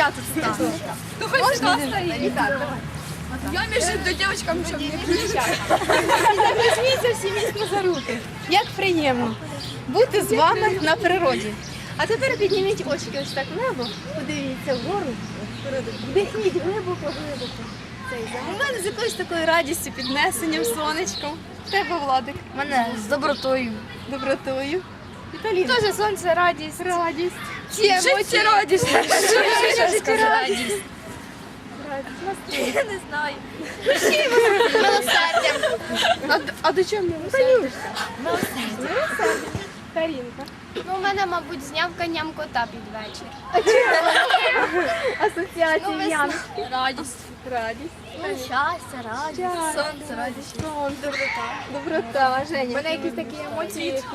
я тут стану. Ну хоч Можна? стоїть. Я між до дівчатам, щоб не візьміться всі міцно за руки. Як приємно бути з вами на природі. А тепер підніміть очки ось так в небо, подивіться вгору, вдихніть глибоко, глибоко. Цей замовлення з якоюсь такою радістю, піднесенням, сонечком. Тебе, Владик, Мене з добротою. добротою. Віталіна. Теж сонце, радість. радість. Емоції. радість. Радість. Я не знаю. Д- а до чого милосердя? Милосердя. Карінка. Ну, у мене, мабуть, зняв коням кота під вечір. Асоціація Ну. Радість. Радість. Щастя, радість. Сонце, радість. Доброта. Доброта, Женя. У мене якісь такі емоції, які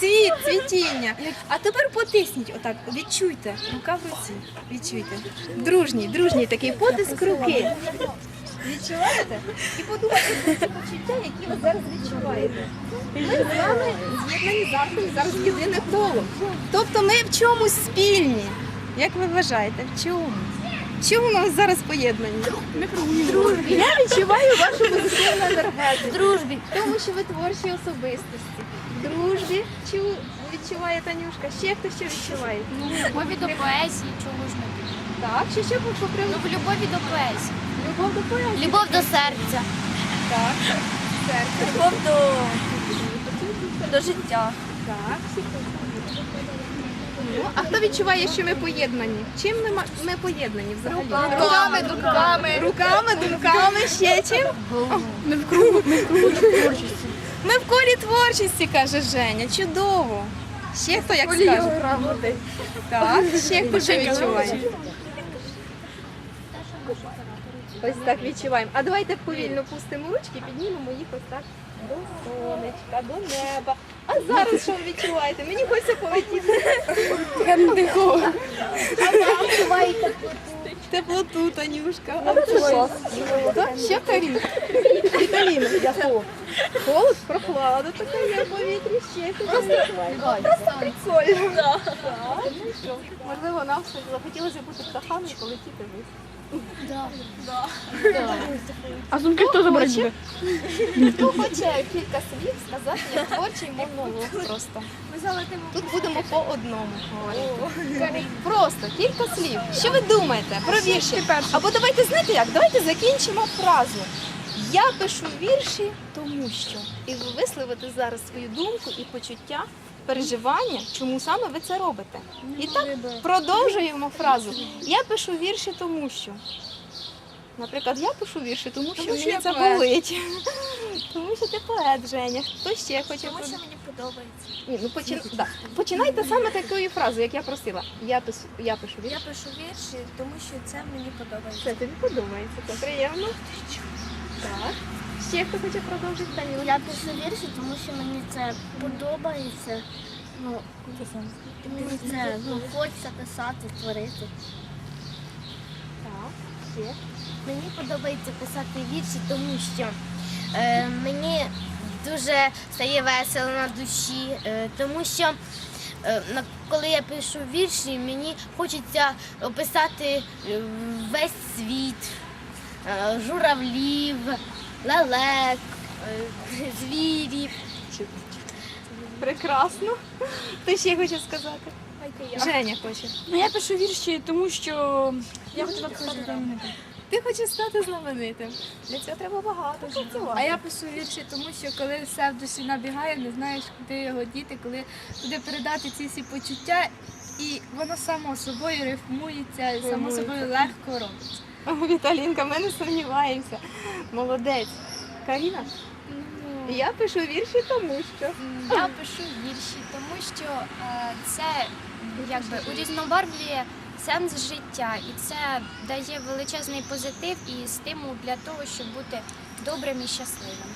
Цвіт, цвітіння. А тепер потисніть отак, відчуйте. Рука в руці. Відчуйте. Дружній, дружній такий потиск руки. Відчуваєте? І подумайте про ці почуття, які ви зараз відчуваєте. Ми з вами з'єднані завжди зараз єдине коло. Тобто ми в чомусь спільні. Як ви вважаєте, в чому? Чому ми зараз поєднані? Дружбі. Я відчуваю вашу позитивну енергетику. Дружбі. Тому що ви творчі особистості. Дружбі чу відчуває Танюшка. Ще хто що відчуває? Ну, любові до поезії, чого ж не буде? Так, що ще по Ну, в любові до поезії. Любов до поезії. Любов до серця. Так. Серце. любов до, до життя. Так. всі а хто відчуває, що ми поєднані? Чим ми, ми поєднані взагалі? Руками, думками. Руками, думками, ще чим? Ми в кругу, ми в колі творчості. Ми в колі творчості, каже Женя. Чудово. Ще хто як скаже? Так, ще хто що відчуває? Ось так відчуваємо. А давайте повільно пустимо ручки, піднімемо їх ось так до сонечка, до неба. А зараз що ви відчуваєте? Мені хочеться полетіти. Теплоту, Танюшка. А це що? Ще Каріна. Віталіна. Холод, прохлада така є в повітрі, ще Просто прикольно. Можливо, нам захотілося бути птахами і полетіти вниз. А сумки хто забере? Хто хоче кілька слів сказати, як творчий монолог просто. Тут будемо по одному говорити. Просто кілька слів. Що ви думаєте про вірші? Або давайте знаєте як? Давайте закінчимо фразу. Я пишу вірші, тому що. І ви висловите зараз свою думку і почуття, переживання, чому саме ви це робите. І так продовжуємо фразу. Я пишу вірші, тому що. Наприклад, я пишу вірші, тому що Тому що мені це поет. болить. Тому що ти поет, Женя. Хто ще хоче Тому що мені подобається. Ні, ну почин... да. починайте саме такою фразою, як я просила. Я пишу, я пишу вірші. Я пишу вірші, тому що це мені подобається. Це тобі подобається, це приємно. Так. Ще хто хоче продовжити Танюля? Я пишу вірші, тому що мені це подобається. Ну, мені це ну, хочеться писати, творити. Так. Ще. Мені подобається писати вірші, тому що е, мені дуже стає весело на душі, е, тому що е, на- коли я пишу вірші, мені хочеться описати е, весь світ, е, журавлів, лелек, е, звірів. Прекрасно. Хто ще хоче сказати? Женя хоче. Ну я пишу вірші, тому що я хочу написати знаменитим. Ти хочеш стати знаменитим. Для цього треба багато працювати. А я пишу вірші, тому що коли все в душі набігає, не знаєш, куди його діти, коли куди передати ці всі почуття, і воно само собою рифмується, само собою легко робиться. Віталінка, ми не сумніваємося. Молодець. Каріна? Я пишу вірші, тому що. Я пишу вірші, тому що е, це якби урізнобарвлює сенс життя, і це дає величезний позитив і стимул для того, щоб бути добрим і щасливим.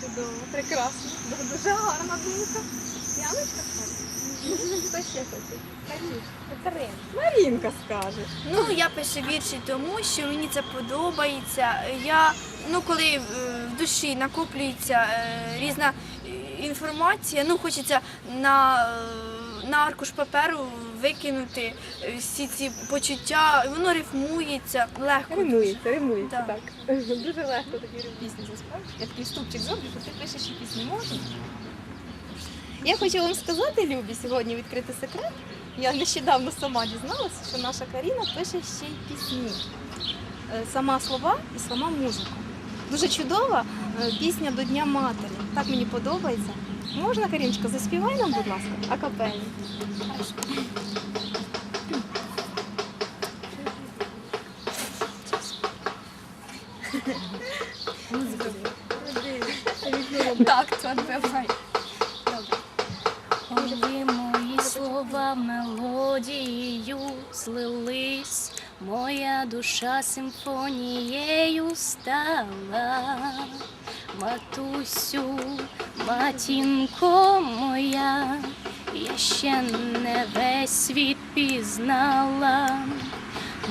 Чудово, прекрасно. Дуже гарна думка. Яночка? Хто ще хоче? Катерина. Марінка скаже. Ну, я пишу вірші тому, що мені це подобається. Я, ну, коли е, в душі накоплюється е, різна е, інформація, ну, хочеться на, е, на аркуш паперу викинути всі ці почуття, воно рифмується легко. Римується, римується, Так. так. Дуже легко тобі пісню заспівати. Я такий ступчик зроблю, що ти пишеш і пісні можна. Я хочу вам сказати, Любі, сьогодні відкрити секрет. Я нещодавно сама дізналася, що наша Каріна пише ще й пісні. Е, Сама слова і сама музика. Дуже чудова е, пісня до Дня Матері. Так мені подобається. Можна, Каріночка, заспівай нам, будь ласка, акапельно. Так, це давай. Коли мої слова мелодією злились, моя душа симфонією стала. Матусю, матінко моя, я ще не весь світ пізнала.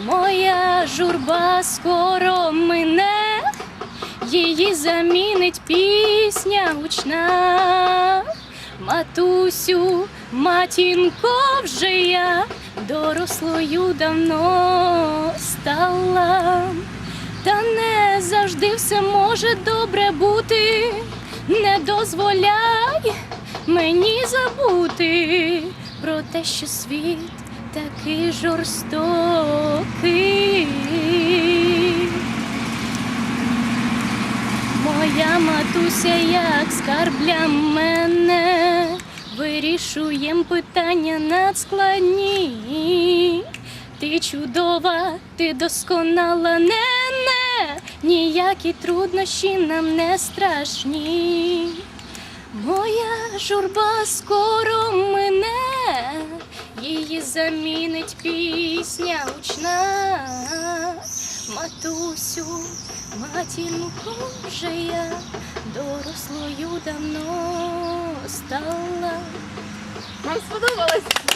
Моя журба скоро мине, її замінить пісня гучна. Матусю, матінко, вже я дорослою давно стала. Та не завжди все може добре бути. Не дозволяй мені забути про те, що світ такий жорстокий. Моя матуся, як скарб для мене, вирішуєм питання надскладні. Ти чудова, ти досконала, не, не, ніякі труднощі нам не страшні. Моя журба скоро мине, її замінить пісня гучна. Матусю, матінку вже я дорослою давно стала. Вам сподобалось?